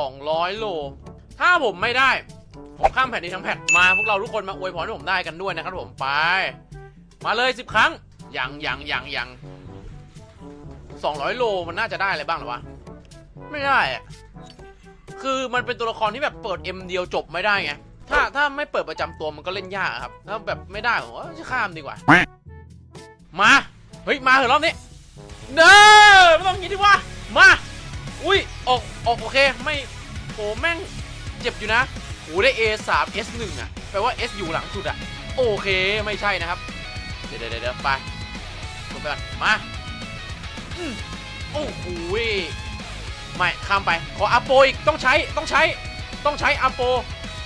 200 โล ถ้าผมไม่ได้ ผมข้ามแผ่นนี้ทั้งแผ่นมาพวกเราทุกคนมาอวยพรให้ผมได้กันด้วยนะครับผมไป มาเลย 10 ครั้งยังยังยังยัง200 โลมันน่าจะได้อะไรบ้างหรอวะ ไม่ได้อะคือมันเป็นตัวละครที่แบบเปิด M เดียวจบไม่ได้ไงถ้าถ้าไม่เปิดประจำตัวมันก็เล่นยากครับถ้าแบบไม่ได้ผมว่าจะข้ามดีกว่า มา เฮ้ย มาเถอะรอบนี้ เด้อไม่ต้องย่างงี้ดิวะมา อุ้ย ออกออกโอเคไม่โหแม่งเจ็บอยู่นะโหได้ A 3 S 1 อะแปลว่า S อยู่หลังสุดอะโอเคไม่ใช่นะครับ เดี๋ยวเดี๋ยวเดี๋ยวไปลงไปก่อนมาโอ้โหไม่ข้ามไปขออัปโปอีกต้องใช้ต้องใช้ต้องใช้อัปโป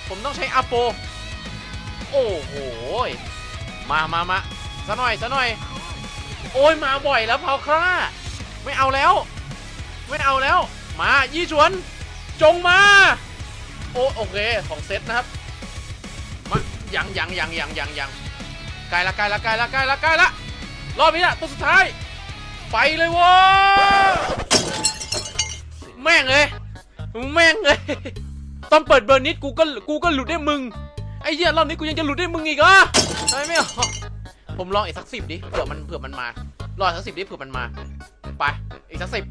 ผมต้องใช้อัปโป โอ้โหมามามาซะหน่อยซะหน่อย โอ้ยมาบ่อยแล้วเผาคร่าไม่เอาแล้ว ไม่เอาแล้ว มายี่ชวน จงมา โอโอเคของเซตนะครับ มายังยังยังยังยังยังใกล้ละใกล้ละใกล้ละใกล้ละใกล้ละรอบนี้ละตัวสุดท้าย ไปเลยวะแม่งเลยแม่งเลยตอนเปิดเบอร์นิดกูก็กูก็หลุดได้มึงไอ้เหี้ยรอบนี้กูยังจะหลุดได้มึงอีกเหรอทำไมไม่ออกผมลองอีกสักสิบดิเผื่อมันเผื่อมันมารออีกสักสิบดิเผื่อมันมา ไปอีกสักสิบ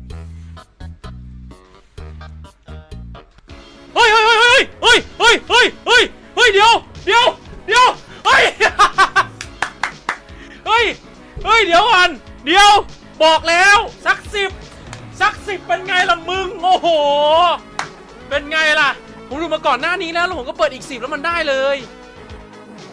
ฮ้ยเฮ้ยเฮ้ยเฮ้ยเฮ้ยเดี๋ยวเดี๋ยวเดี๋ยวเฮ้ยเฮ้ยเฮ้ยเดี๋ยวก่อนเดี๋ยวบอกแล้วสักสิบสักสิบเป็นไงล่ะมึงโอ้โหเป็นไงล่ะ ผมดูมาก่อนหน้านี้แล้วแล้วผมก็เปิดอีกสิบแล้วมันได้เลย